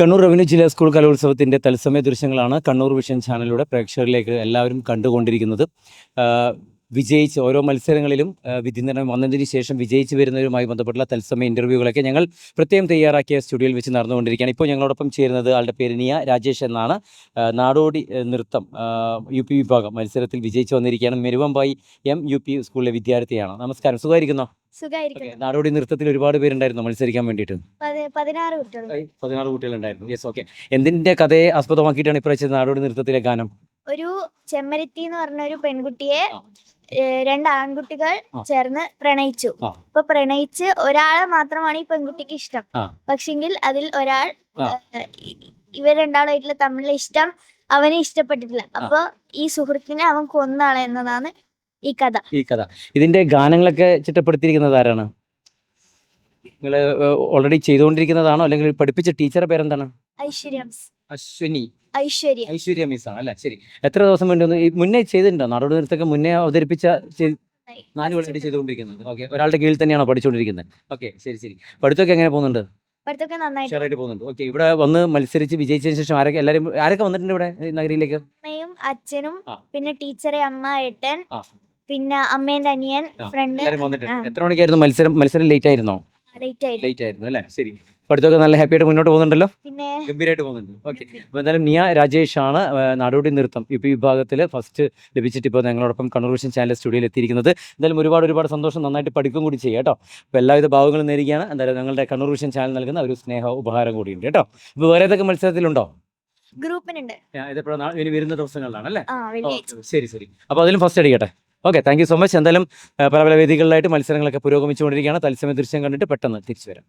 Kannur revenue ജില്ലാ school കലോത്സവത്തിന്റെ തത്സമയ ദൃശ്യങ്ങളാണ് കണ്ണൂർ വിഷൻ ചാനലിലൂടെ പ്രേക്ഷകരിലേക്ക് എല്ലാവരും കണ്ടുകൊണ്ടിരിക്കുന്നത്. വിജയിച്ച് ഓരോ മത്സരങ്ങളിലും വിധിനിർണയം വിധി നിർണയം വന്നതിന് ശേഷം വിജയിച്ച് വരുന്നവരുമായി ബന്ധപ്പെട്ടുള്ള തത്സമയ ഇന്റർവ്യൂകളൊക്കെ ഞങ്ങൾ പ്രത്യേകം തയ്യാറാക്കിയ സ്റ്റുഡിയോയിൽ വെച്ച് നടന്നുകൊണ്ടിരിക്കുകയാണ്. ഇപ്പോൾ ഞങ്ങളോടൊപ്പം ചേരുന്നത് ആളുടെ പേര് നിയ രാജേഷ് എന്നാണ്. നാടോടി നൃത്തം യു പി വിഭാഗം മത്സരത്തിൽ വിജയിച്ച് വന്നിരിക്കുകയാണ്. മെരുവമ്പായി എം യു പി സ്കൂളിലെ വിദ്യാർത്ഥിയാണ്. നമസ്കാരം. സുഖമായിരിക്കുന്നോ? നാടോടി നൃത്തത്തിൽ ഒരുപാട് പേരുണ്ടായിരുന്നു മത്സരിക്കാൻ വേണ്ടിയിട്ട്. പതി- പതിനാറ് കുട്ടികൾ. പതിനാറ് കുട്ടികളുണ്ടായിരുന്നു. യെസ് ഓക്കെ എന്തിന്റെ കഥയെ ആസ്പദമാക്കിയിട്ടാണ് ഇപ്രാവശ്യം നാടോടി നൃത്തത്തിലെ ഗാനം? ഒരു ചെമ്മരത്തി എന്ന് പറഞ്ഞ ഒരു പെൺകുട്ടിയെ രണ്ട് ആൺകുട്ടികൾ ചേർന്ന് പ്രണയിച്ചു. ഇപ്പൊ അപ്പൊ പ്രണയിച്ച് ഒരാളെ മാത്രമാണ് ഈ പെൺകുട്ടിക്ക് ഇഷ്ടം. പക്ഷെങ്കിൽ അതിൽ ഒരാൾ ഇവർ രണ്ടാളായിട്ടുള്ള തമ്മിലുള്ള ഇഷ്ടം അവനെ ഇഷ്ടപ്പെട്ടിട്ടില്ല. അപ്പൊ ഈ സുഹൃത്തിനെ അവൻ കൊന്നാളെ എന്നതാണ് ഈ കഥ. ഈ കഥ. ഇതിന്റെ ഗാനങ്ങളൊക്കെ ചിട്ടപ്പെടുത്തിയിരിക്കുന്നത് ആരാണ്? നിങ്ങൾ ഓൾറെഡി ചെയ്തുകൊണ്ടിരിക്കുന്നതാണോ? അല്ലെങ്കിൽ പഠിപ്പിച്ച ടീച്ചറെ പേരെന്താണ്? ഐശ്വര്യം അശ്വിനി. ഐശ്വര്യ. ഐശ്വര്യ മിസ് ആണ് അല്ലെ? ശരി. എത്ര ദിവസം വേണ്ടി മുന്നേ ചെയ്തിട്ടുണ്ടോ? നാടോടി നൃത്തമൊക്കെ മുന്നേ അവതരിപ്പിച്ച നാല് കൊല്ലമായിട്ട് ചെയ്തുകൊണ്ടിരിക്കുന്നത്. ഓക്കെ. ഒരാളുടെ കീഴിൽ തന്നെയാണോ പഠിച്ചുകൊണ്ടിരിക്കുന്നത്? ഓക്കെ. ശരി ശരി. പഠിത്തമൊക്കെ എങ്ങനെ പോകുന്നുണ്ട്? പഠിത്തമൊക്കെ നന്നായിട്ട് ഷെയറായിട്ട് പോകുന്നുണ്ട്. ഓക്കെ. ഇവിടെ വന്ന് മത്സരിച്ച് വിജയിച്ചതിന് ശേഷം ആരൊക്കെ എല്ലാവരും ആരൊക്കെ വന്നിട്ടുണ്ട് ഇവിടെ നഗരിയിലേക്ക്? അമ്മയും അച്ഛനും പിന്നെ ടീച്ചറെ അമ്മ ഏട്ടൻ. പിന്നെ അമ്മേന്റെ അനിയൻ ഫ്രണ്ട് എല്ലാവരും വന്നിട്ടുണ്ട് എത്ര മണിക്കായിരുന്നു മത്സരം? മത്സരം ലേറ്റ് ആയിരുന്നോ? ലേറ്റ് ആയിരുന്നു. ലേറ്റ് ആയിരുന്നു അല്ലേ? ശരി. പഠിത്തമൊക്കെ നല്ല ഹാപ്പി ആയിട്ട് മുന്നോട്ട് പോകുന്നുണ്ടല്ലോ? പിന്നെ ഗംഭീരമായിട്ട് പോകുന്നുണ്ട്. ഓക്കെ അപ്പോൾ എന്തായാലും നിയ രാജേഷ് ആണ് ആ, നാടോടി നൃത്തം ഇപ്പൊ വിഭാഗത്തിൽ ഫസ്റ്റ് ലഭിച്ചിട്ട് ഇപ്പോൾ ഞങ്ങളോടൊപ്പം കണ്ണൂർ വിഷൻ ചാനൽ സ്റ്റുഡിയോയിൽ എത്തിയിരിക്കുന്നത്. എന്തായാലും ഒരുപാട് ഒരുപാട് സന്തോഷം. നന്നായിട്ട് പഠിക്കും കൂടി ചെയ്യുക കേട്ടോ. അപ്പോൾ എല്ലാവിധ ഭാവങ്ങളും നേരിടുകയാണ് എന്തായാലും ഞങ്ങളുടെ കണ്ണൂർ വിഷൻ ചാനൽ നൽകുന്ന ഒരു സ്നേഹ ഉപഹാരം കൂടിയുണ്ട് കേട്ടോ. ഇപ്പൊ വേറെ ഏതൊക്കെ മത്സരത്തിലുണ്ടോ? ഗ്രൂപ്പിനുണ്ട് ഇനി വരുന്ന ദിവസങ്ങളിലാണ് അല്ലേ? ആ വെള്ളിയാഴ്ച. ഓക്കേ, ശരി ശരി. അപ്പോൾ അതിലും ഫസ്റ്റ് അടിക്കട്ടെ? ഓക്കെ താങ്ക് സോ മച്ച് എന്തായാലും പല പല വേദികളിലായിട്ട് മത്സരങ്ങളൊക്കെ പുരോഗമിച്ചുകൊണ്ടിരിക്കുകയാണ്. തത്സമയ ദൃശ്യം കണ്ടിട്ട് പെട്ടെന്ന് തിരിച്ചു വരാം.